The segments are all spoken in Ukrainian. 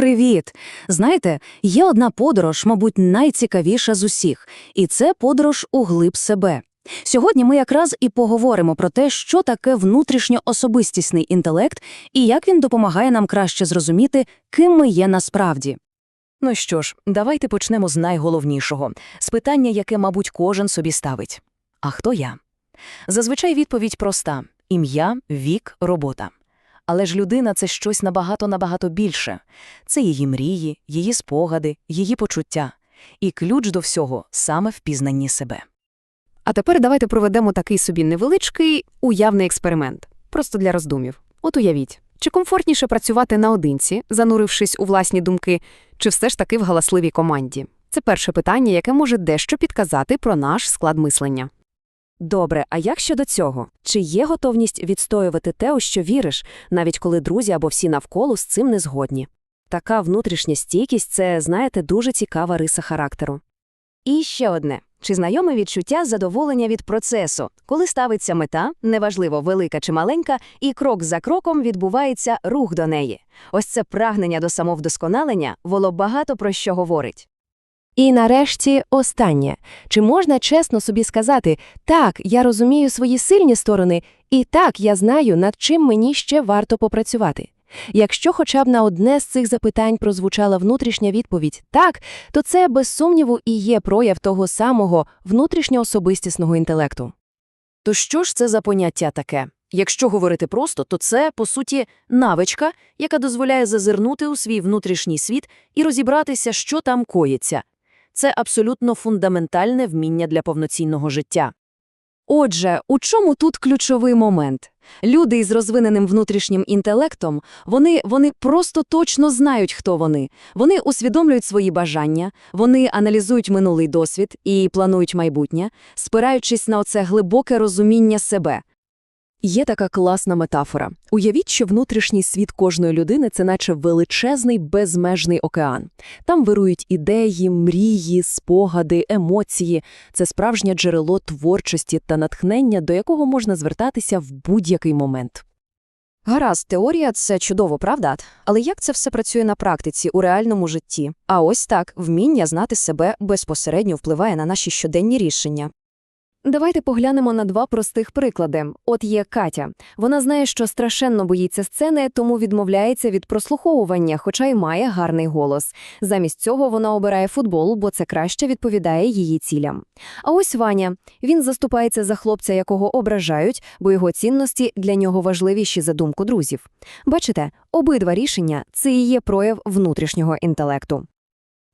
Привіт! Знаєте, є одна подорож, мабуть, найцікавіша з усіх, і це подорож у глиб себе. Сьогодні ми якраз і поговоримо про те, що таке внутрішньоособистісний інтелект і як він допомагає нам краще зрозуміти, ким ми є насправді. Ну що ж, давайте почнемо з найголовнішого з питання, яке, мабуть, кожен собі ставить. А хто я? Зазвичай відповідь проста: ім'я, вік, робота. Але ж людина це щось набагато-набагато більше. Це її мрії, її спогади, її почуття. І ключ до всього саме в пізнанні себе. А тепер давайте проведемо такий собі невеличкий уявний експеримент, просто для роздумів. От уявіть, чи комфортніше працювати наодинці, занурившись у власні думки, чи все ж таки в галасливій команді? Це перше питання, яке може дещо підказати про наш склад мислення. Добре, а як щодо цього? Чи є готовність відстоювати те, у що віриш, навіть коли друзі або всі навколо з цим не згодні? Така внутрішня стійкість це, знаєте, дуже цікава риса характеру. І ще одне. Чи знайоме відчуття задоволення від процесу, коли ставиться мета, неважливо велика чи маленька, і крок за кроком відбувається рух до неї. Ось це прагнення до самовдосконалення, воно багато про що говорить. І нарешті останнє. Чи можна чесно собі сказати, так, я розумію свої сильні сторони, і так, я знаю, над чим мені ще варто попрацювати? Якщо хоча б на одне з цих запитань прозвучала внутрішня відповідь «так», то це, без сумніву, і є прояв того самого внутрішньоособистісного інтелекту. То що ж це за поняття таке? Якщо говорити просто, то це, по суті, навичка, яка дозволяє зазирнути у свій внутрішній світ і розібратися, що там коїться. Це абсолютно фундаментальне вміння для повноцінного життя. Отже, у чому тут ключовий момент? Люди із розвиненим внутрішнім інтелектом, вони, вони просто точно знають, хто вони. Вони усвідомлюють свої бажання, вони аналізують минулий досвід і планують майбутнє, спираючись на оце глибоке розуміння себе. Є така класна метафора. Уявіть, що внутрішній світ кожної людини – це наче величезний безмежний океан. Там вирують ідеї, мрії, спогади, емоції. Це справжнє джерело творчості та натхнення, до якого можна звертатися в будь-який момент. Гаразд, теорія – це чудово, правда? Але як це все працює на практиці, у реальному житті? А ось так, вміння знати себе безпосередньо впливає на наші щоденні рішення. Давайте поглянемо на два простих приклади. От є Катя. Вона знає, що страшенно боїться сцени, тому відмовляється від прослуховування, хоча й має гарний голос. Замість цього вона обирає футбол, бо це краще відповідає її цілям. А ось Ваня. Він заступається за хлопця, якого ображають, бо його цінності для нього важливіші за думку друзів. Бачите, обидва рішення це і є прояв внутрішнього інтелекту.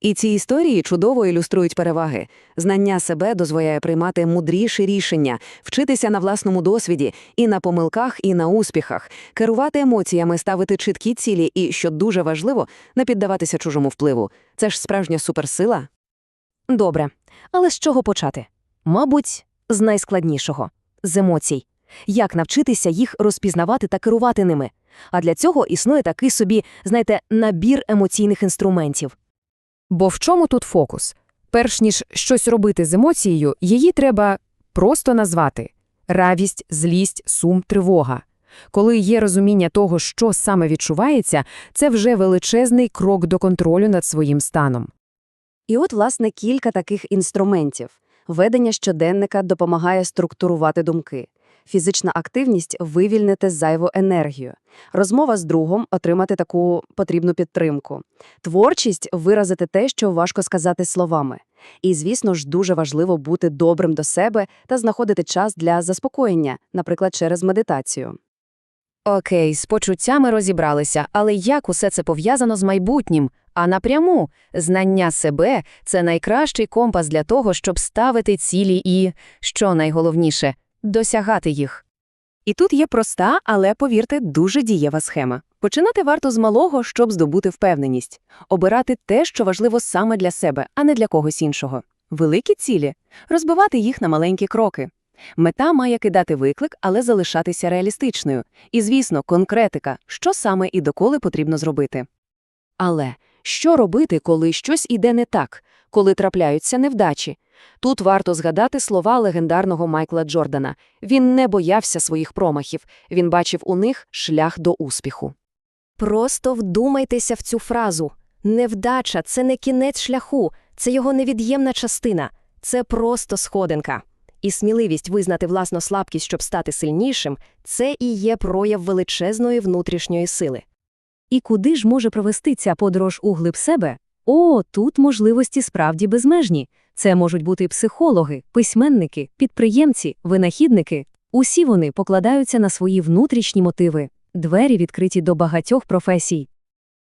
І ці історії чудово ілюструють переваги. Знання себе дозволяє приймати мудріші рішення, вчитися на власному досвіді, і на помилках, і на успіхах, керувати емоціями, ставити чіткі цілі і, що дуже важливо, не піддаватися чужому впливу. Це ж справжня суперсила. Добре, але з чого почати? Мабуть, з найскладнішого – з емоцій. Як навчитися їх розпізнавати та керувати ними? А для цього існує такий собі, знаєте, набір емоційних інструментів. Бо в чому тут фокус? Перш ніж щось робити з емоцією, її треба просто назвати – равість, злість, сум, тривога. Коли є розуміння того, що саме відчувається, це вже величезний крок до контролю над своїм станом. І от, власне, кілька таких інструментів. Ведення щоденника допомагає структурувати думки. Фізична активність – вивільнити зайву енергію. Розмова з другом – отримати таку потрібну підтримку. Творчість – виразити те, що важко сказати словами. І, звісно ж, дуже важливо бути добрим до себе та знаходити час для заспокоєння, наприклад, через медитацію. Окей, з почуттями розібралися, але як усе це пов'язано з майбутнім? А напряму, знання себе – це найкращий компас для того, щоб ставити цілі і, що найголовніше, досягати їх. І тут є проста, але, повірте, дуже дієва схема. Починати варто з малого, щоб здобути впевненість. Обирати те, що важливо саме для себе, а не для когось іншого. Великі цілі – розбивати їх на маленькі кроки. Мета має кидати виклик, але залишатися реалістичною. І, звісно, конкретика, що саме і доколи потрібно зробити. Але що робити, коли щось іде не так, коли трапляються невдачі? Тут варто згадати слова легендарного Майкла Джордана. Він не боявся своїх промахів, він бачив у них шлях до успіху. Просто вдумайтеся в цю фразу. Невдача це не кінець шляху, це його невід'ємна частина, це просто сходинка. І сміливість визнати власну слабкість, щоб стати сильнішим, це і є прояв величезної внутрішньої сили. І куди ж може провести ця подорож у глиб себе? О, тут можливості справді безмежні. Це можуть бути психологи, письменники, підприємці, винахідники. Усі вони покладаються на свої внутрішні мотиви. Двері відкриті до багатьох професій.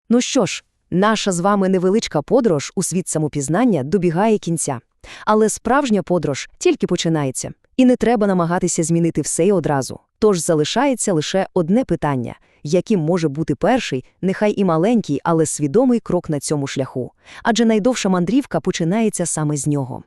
Ну що ж, наша з вами невеличка подорож у світ самопізнання добігає кінця. Але справжня подорож тільки починається. І не треба намагатися змінити все одразу. Тож залишається лише одне питання – яким може бути перший, нехай і маленький, але свідомий крок на цьому шляху. Адже найдовша мандрівка починається саме з нього.